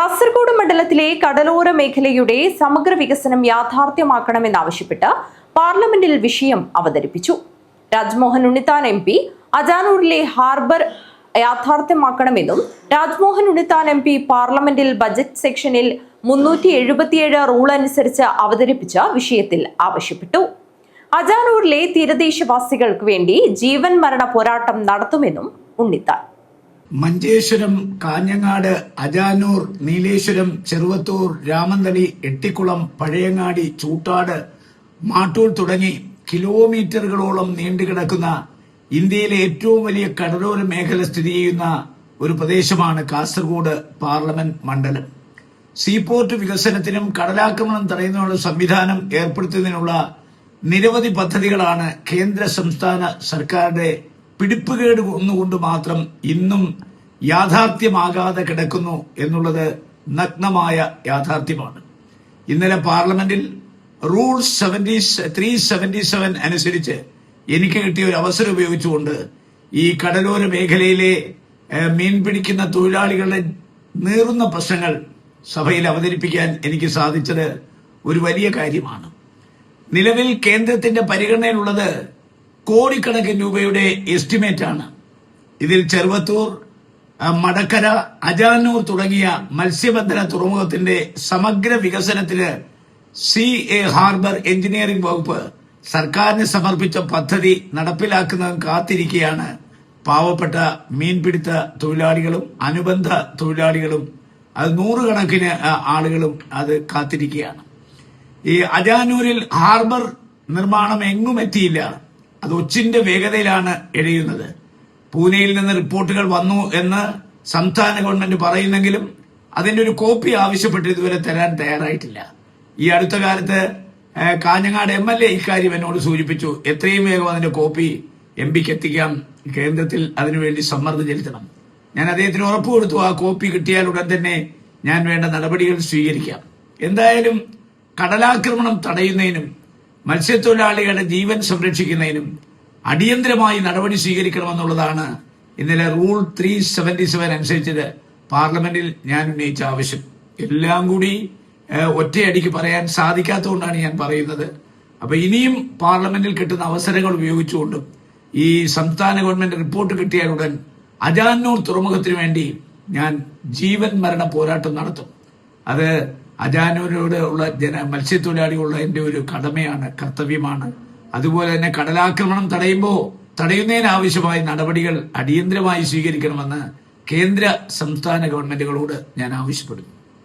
കാസർഗോഡ് മണ്ഡലത്തിലെ കടലോര മേഖലയുടെ സമഗ്ര വികസനം യാഥാർത്ഥ്യമാക്കണമെന്നാവശ്യപ്പെട്ട് പാർലമെന്റിൽ വിഷയം അവതരിപ്പിച്ചു. രാജ്മോഹൻ ഉണ്ണിത്താൻ എം പി അജാനൂരിലെ ഹാർബർ യാഥാർത്ഥ്യമാക്കണമെന്നും രാജ്മോഹൻ ഉണ്ണിത്താൻ എം പി പാർലമെന്റിൽ ബജറ്റ് സെക്ഷനിൽ മുന്നൂറ്റി എഴുപത്തിയേഴ് റൂൾ അനുസരിച്ച് അവതരിപ്പിച്ച വിഷയത്തിൽ ആവശ്യപ്പെട്ടു. അജാനൂരിലെ തീരദേശവാസികൾക്ക് വേണ്ടി ജീവൻ മരണ പോരാട്ടം നടത്തുമെന്നും ഉണ്ണിത്താൻ മഞ്ചേശ്വരം കാഞ്ഞങ്ങാട് അജാനൂർ നീലേശ്വരം ചെറുവത്തൂർ രാമന്തളി എട്ടിക്കുളം പഴയങ്ങാടി ചൂട്ടാട് മാട്ടൂർ തുടങ്ങി കിലോമീറ്ററുകളോളം നീണ്ടുകിടക്കുന്ന ഇന്ത്യയിലെ ഏറ്റവും വലിയ കടലോര മേഖല സ്ഥിതി ചെയ്യുന്ന ഒരു പ്രദേശമാണ് കാസർഗോഡ് പാർലമെന്റ് മണ്ഡലം. സീപോർട്ട് വികസനത്തിനും കടലാക്രമണം തടയുന്നതിനുള്ള സംവിധാനം ഏർപ്പെടുത്തുന്നതിനുള്ള നിരവധി പദ്ധതികളാണ് കേന്ദ്ര സംസ്ഥാന സർക്കാരുടെ പിടിപ്പുകേട് ഒന്നുകൊണ്ട് മാത്രം ഇന്നും യാഥാർത്ഥ്യമാകാതെ കിടക്കുന്നു എന്നുള്ളത് നഗ്നമായ യാഥാർത്ഥ്യമാണ്. ഇന്നലെ പാർലമെന്റിൽ rule seventy three seventy seven അനുസരിച്ച് എനിക്ക് കിട്ടിയ ഒരു അവസരം ഉപയോഗിച്ചുകൊണ്ട് ഈ കടലോര മേഖലയിലെ മീൻ പിടിക്കുന്ന തൊഴിലാളികളുടെ നീറുന്ന പ്രശ്നങ്ങൾ സഭയിൽ അവതരിപ്പിക്കാൻ എനിക്ക് സാധിച്ചത് ഒരു വലിയ കാര്യമാണ്. നിലവിൽ കേന്ദ്രത്തിന്റെ പരിഗണനയിലുള്ളത് കോടിക്കണക്കിന് രൂപയുടെ എസ്റ്റിമേറ്റ് ആണ് ഇതിൽ ചെറുവത്തൂർ മടക്കര അജാനൂർ തുടങ്ങിയ മത്സ്യബന്ധന തുറമുഖത്തിന്റെ സമഗ്ര വികസനത്തിന് സി എ ഹാർബർ എഞ്ചിനീയറിംഗ് വകുപ്പ് സർക്കാരിന് സമർപ്പിച്ച പദ്ധതി നടപ്പിലാക്കുന്നത് കാത്തിരിക്കുകയാണ് പാവപ്പെട്ട മീൻപിടുത്ത തൊഴിലാളികളും അനുബന്ധ തൊഴിലാളികളും അത് നൂറുകണക്കിന് ആളുകളും അത് കാത്തിരിക്കുകയാണ് ഈ അജാനൂരിൽ ഹാർബർ നിർമ്മാണം എങ്ങും എത്തിയില്ല. അത് ഒച്ചിന്റെ വേഗതയിലാണ് എഴയുന്നത്. പൂനെയിൽ നിന്ന് റിപ്പോർട്ടുകൾ വന്നു എന്ന് സംസ്ഥാന ഗവൺമെന്റ് പറയുന്നെങ്കിലും അതിന്റെ ഒരു കോപ്പി ആവശ്യപ്പെട്ട് ഇതുവരെ തരാൻ തയ്യാറായിട്ടില്ല. ഈ അടുത്ത കാലത്ത് കാഞ്ഞങ്ങാട് എം എൽ എ ഇക്കാര്യം എന്നോട് സൂചിപ്പിച്ചു. എത്രയും വേഗം അതിന്റെ കോപ്പി എം പിക്ക് എത്തിക്കാം. കേന്ദ്രത്തിൽ അതിനുവേണ്ടി സമ്മർദ്ദം ചെലുത്തണം. ഞാൻ അദ്ദേഹത്തിന് ഉറപ്പ് കൊടുത്തു. ആ കോപ്പി കിട്ടിയാൽ ഉടൻ തന്നെ ഞാൻ വേണ്ട നടപടികൾ സ്വീകരിക്കാം. എന്തായാലും കടലാക്രമണം തടയുന്നതിനും മത്സ്യത്തൊഴിലാളികളുടെ ജീവൻ സംരക്ഷിക്കുന്നതിനും അടിയന്തരമായി നടപടി സ്വീകരിക്കണമെന്നുള്ളതാണ് ഇന്നലെ റൂൾ ത്രീ സെവന്റി സെവൻ അനുസരിച്ചത് പാർലമെന്റിൽ ഞാൻ ഉന്നയിച്ച ആവശ്യം. എല്ലാം കൂടി ഒറ്റയടിക്ക് പറയാൻ സാധിക്കാത്തതുകൊണ്ടാണ് ഞാൻ പറയുന്നത്. അപ്പൊ ഇനിയും പാർലമെന്റിൽ കിട്ടുന്ന അവസരങ്ങൾ ഉപയോഗിച്ചുകൊണ്ടും ഈ സംസ്ഥാന ഗവൺമെന്റ് റിപ്പോർട്ട് കിട്ടിയാലുടൻ അജാനൂർ തുറമുഖത്തിന് വേണ്ടി ഞാൻ ജീവൻ മരണ പോരാട്ടം നടത്തും. അത് അജാനൂരോട് ഉള്ള ജന മത്സ്യത്തൊഴിലാളികളുള്ള എന്റെ ഒരു കടമയാണ് കർത്തവ്യമാണ്. അതുപോലെ തന്നെ കടലാക്രമണം തടയുമ്പോൾ തടയുന്നതിനാവശ്യമായ നടപടികൾ അടിയന്തരമായി സ്വീകരിക്കണമെന്ന് കേന്ദ്ര സംസ്ഥാന ഗവൺമെന്റുകളോട് ഞാൻ ആവശ്യപ്പെടുന്നു.